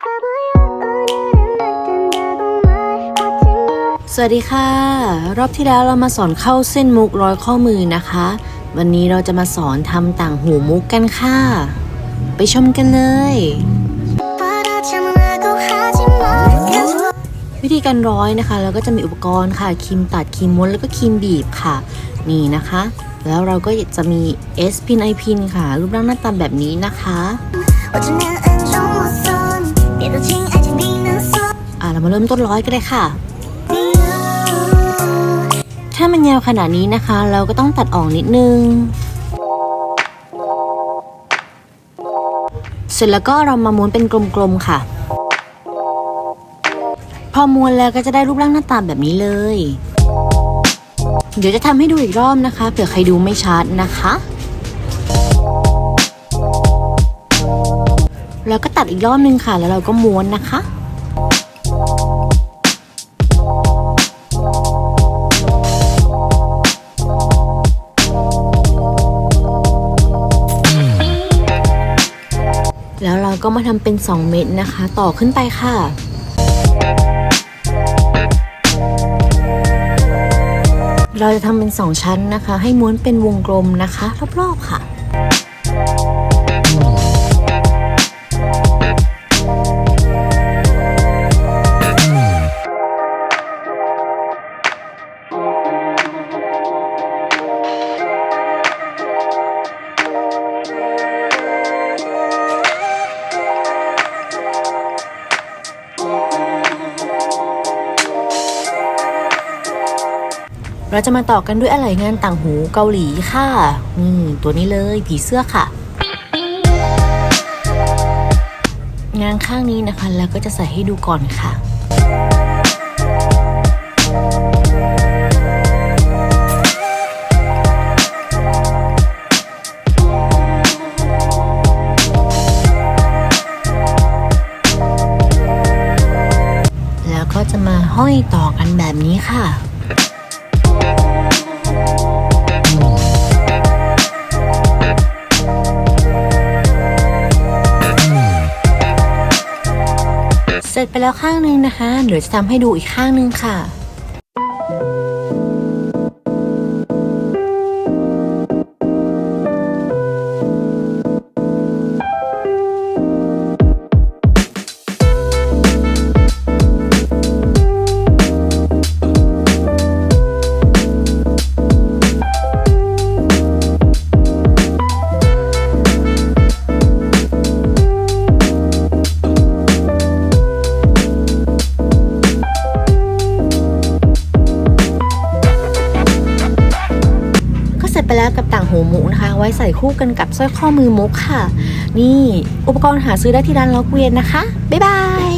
สวัสดีค่ะ รอบที่แล้วเรามาสอนเข้าเส้นมุกร้อยข้อมือนะคะ วันนี้เราจะมาสอนทำต่างหูมุกกันค่ะ ไปชมกันเลย วิธีการร้อยนะคะ เราก็จะมีอุปกรณ์ค่ะครีมตัดครีมม้วนแล้วก็ครีมบีบค่ะ นี่นะคะ แล้วเราก็จะมี S พินไอพินค่ะ รูปร่างหน้าตาแบบนี้นะคะ อ่าเรามาเริ่มต้นร้อยกันเลยค่ะ ถ้ามันยาวขนาดนี้นะคะ เราก็ต้องตัดออกนิดนึง เสร็จแล้วก็เรามาม้วนเป็นกลมๆค่ะ พอม้วนแล้วก็จะได้รูปร่างหน้าตาแบบนี้เลย เดี๋ยวจะทำให้ดูอีกรอบนะคะเผื่อใครดูไม่ชัดนะคะ แล้วก็ตัดอีกรอบนึงค่ะ แล้วเราก็ม้วนนะคะแล้วเราก็มาทำเป็น 2 เม็ดนะคะ ต่อขึ้นไปค่ะ เราจะทำเป็น 2 ชั้นนะคะ ให้ม้วนเป็นวงกลมนะคะ รอบๆค่ะ เราจะมาต่อกันด้วยอะไหล่งานต่างหูเกาหลีค่ะนี่ตัวนี้เลยผีเสื้อค่ะ งานข้างนี้นะคะ แล้วก็จะใส่ให้ดูก่อนค่ะแล้วก็จะมาห้อยต่อกันแบบนี้ค่ะ เสร็จไปแล้วข้างหนึงนะคะ เดี๋ยวจะทำให้ดูอีกข้างหนึงค่ะ ไปแล้วกับต่างหูมุกนะคะ ไว้ใส่คู่กันกับสร้อยข้อมือมุกค่ะ นี่อุปกรณ์หาซื้อได้ที่ร้านล็อกเวียนนะคะ บ๊ายบาย